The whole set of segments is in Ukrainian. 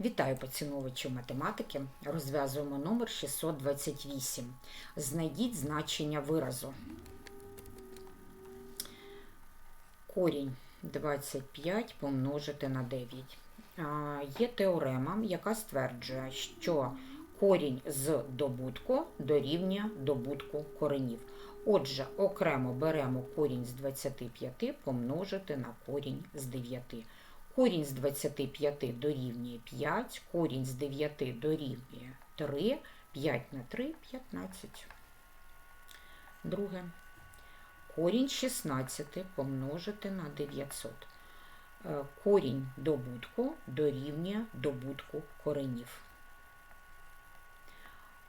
Вітаю поціновувачів математики. Розв'язуємо номер 628. Знайдіть значення виразу. Корінь 25 помножити на 9. Є теорема, яка стверджує, що корінь з добутку дорівнює добутку коренів. Отже, окремо беремо корінь з 25 помножити на корінь з 9. Корінь з 25 дорівнює 5, корінь з 9 дорівнює 3, 5 на 3 – 15. Друге. Корінь 16 помножити на 900. Е, Корінь добутку дорівнює добутку коренів.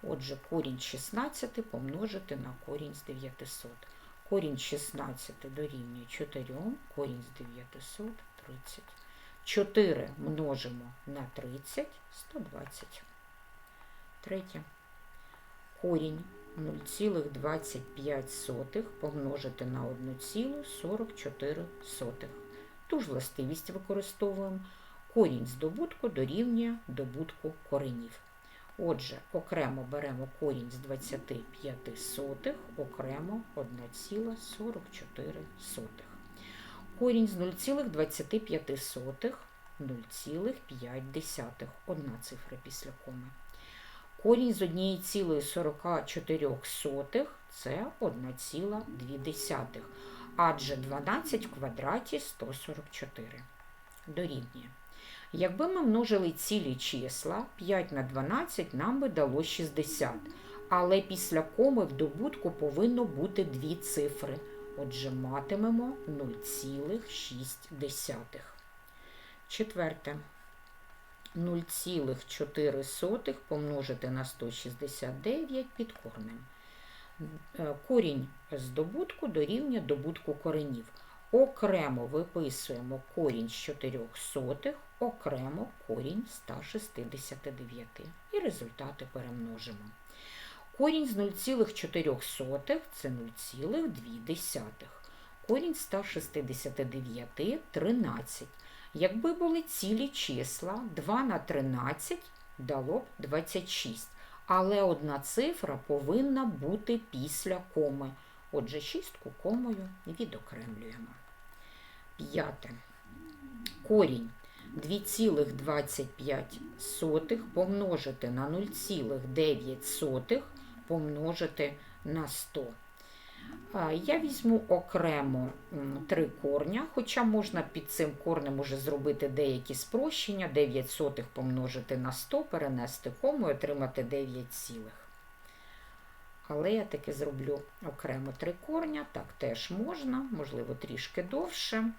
Отже, корінь 16 помножити на корінь з 900. Корінь 16 дорівнює 4, корінь з 900 – 30. 4 множимо на 30 – 120. Третє. Корінь 0,25 помножити на 1,44. Ту ж властивість використовуємо. Корінь з добутку дорівнює добутку коренів. Отже, окремо беремо корінь з 25 сотих, окремо 1,44. Корінь з 0,25 0,5. Одна цифра після коми. Корінь з 1,44 це 1,2. Адже 12 в квадраті 144. Дорівнює. Якби ми множили цілі числа, 5 на 12 нам би дало 60. Але після коми в добутку повинно бути дві цифри. Отже, матимемо 0,6. Четверте. 0,4 помножити на 169 під корнем. Корінь з добутку дорівнює добутку коренів. Окремо виписуємо корінь з 4 сотих, окремо корінь 169. І результати перемножимо. Корінь з 0,4 це 0,2. Корінь 169 – 13. Якби були цілі числа, 2 на 13 дало б 26. Але одна цифра повинна бути після коми. Отже, шістку комою відокремлюємо. П'яте. Корінь 2,25 помножити на 0,9 помножити на 100. Я візьму окремо три корня, хоча можна під цим корнем уже зробити деякі спрощення. 9 сотих помножити на 100, перенести кому і отримати 9 цілих. Але я таки зроблю окремо три корня, так теж можна, можливо, трішки довше.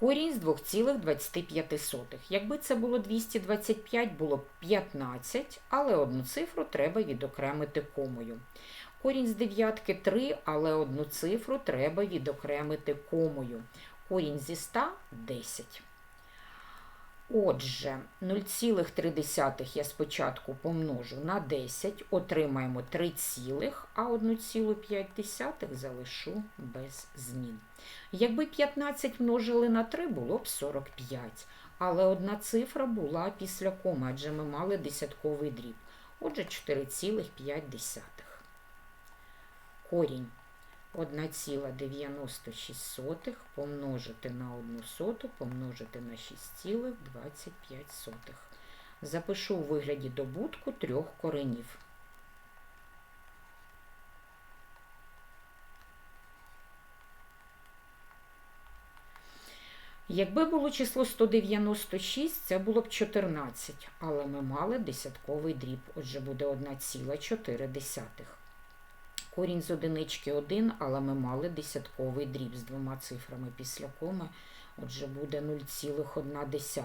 Корінь з 2,25. Якби це було 225, було б 15, але одну цифру треба відокремити комою. Корінь з дев'ятки 3, але одну цифру треба відокремити комою. Корінь зі 100 – 10. Отже, 0,3 я спочатку помножу на 10, отримаємо 3, цілих, а 1,5 залишу без змін. Якби 15 множили на 3, було б 45. Але одна цифра була після коми, адже ми мали десятковий дріб. Отже, 4,5. Корінь 1,96 помножити на 1 соту, помножити на 6,25. Запишу у вигляді добутку трьох коренів. Якби було число 196, це було б 14, але ми мали десятковий дріб, отже буде 1,4. Корінь з одинички 1, але ми мали десятковий дріб з двома цифрами після коми, отже, буде 0,1.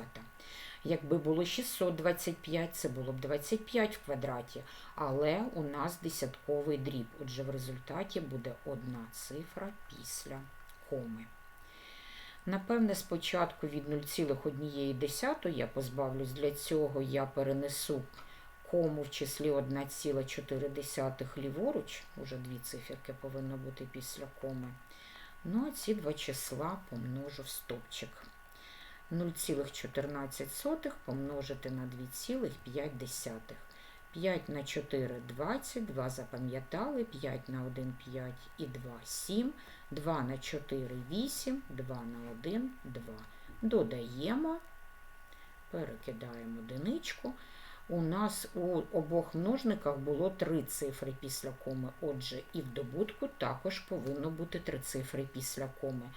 Якби було 625, це було б 25 в квадраті, але у нас десятковий дріб, отже, в результаті буде одна цифра після коми. Напевне, спочатку від 0,1 я позбавлюсь, для цього я перенесу кому в числі 1,4 ліворуч, уже дві циферки повинно бути після коми. Ну, а ці два числа помножу в стопчик. 0,14 помножити на 2,5. 5 на 4 – 20, 2 запам'ятали, 5 на 1 – 5 і 2 – 7, 2 на 4 – 8, 2 на 1 – 2. Додаємо, перекидаємо одиничку. У нас у обох множниках було три цифри після коми, отже, і в добутку також повинно бути три цифри після коми.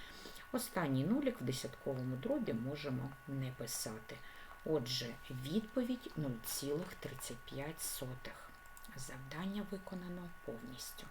Останній нулік в десятковому дробі можемо не писати. Отже, відповідь 0,35. Завдання виконано повністю.